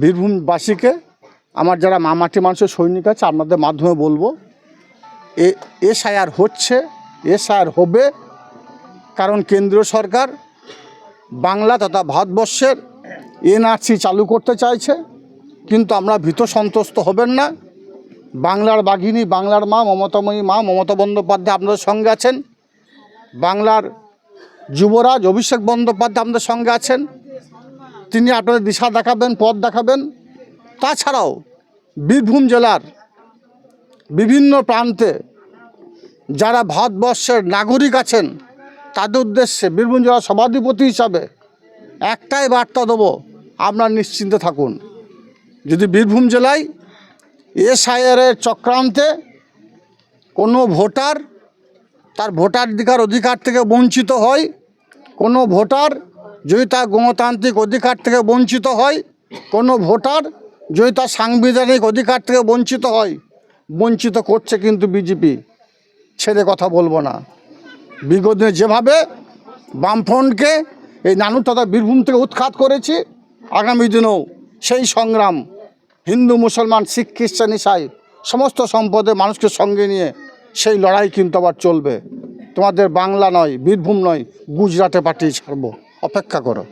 বীরভূমবাসীকে আমার যারা মামাটি মানুষের সৈনিক আছে, আপনাদের মাধ্যমে বলব, এ এসআইআর হচ্ছে এসআইআর হবে, কারণ কেন্দ্রীয় সরকার বাংলা তথা ভারতবর্ষের এনআরসি চালু করতে চাইছে, কিন্তু আমরা ভীত সন্তুষ্ট হবেন না। বাংলার বাঘিনী, বাংলার মা, মমতাময়ী মা, মমতা বন্দ্যোপাধ্যায় আপনাদের সঙ্গে আছেন। বাংলার যুবরাজ অভিষেক বন্দ্যোপাধ্যায় আপনাদের সঙ্গে আছেন। তিনি আপনাদের দিশা দেখাবেন, পথ দেখাবেন। তাছাড়াও বীরভূম জেলার বিভিন্ন প্রান্তে যারা ভারতবর্ষের নাগরিক আছেন, তাদের উদ্দেশ্যে বীরভূম জেলার সভাধিপতি হিসাবে একটাই বার্তা দেবো, আপনারা নিশ্চিন্তে থাকুন। যদি বীরভূম জেলায় এসআইআরের চক্রান্তে কোনো ভোটার তার ভোটাধিকার অধিকার থেকে বঞ্চিত হয়, কোনো ভোটার যদি তার গণতান্ত্রিক অধিকার থেকে বঞ্চিত হয়, কোনো ভোটার যদি তার সাংবিধানিক অধিকার থেকে বঞ্চিত হয়, বঞ্চিত করছে কিন্তু বিজেপি। ছেড়ে কথা বলব না। বিগত যেভাবে বামফ্রন্টকে এই নানু তথা বীরভূম থেকে উৎখাত করেছি, আগামী দিনেও সেই সংগ্রাম, হিন্দু, মুসলমান, শিখ, খ্রিস্টান, ইসাই, সমস্ত সম্পদে মানুষকে সঙ্গে নিয়ে সেই লড়াই কিন্তু আবার চলবে। তোমাদের বাংলা নয় বীরভূম নয় গুজরাটে পাঠিয়ে ছাড়বো। অপেক্ষা করো।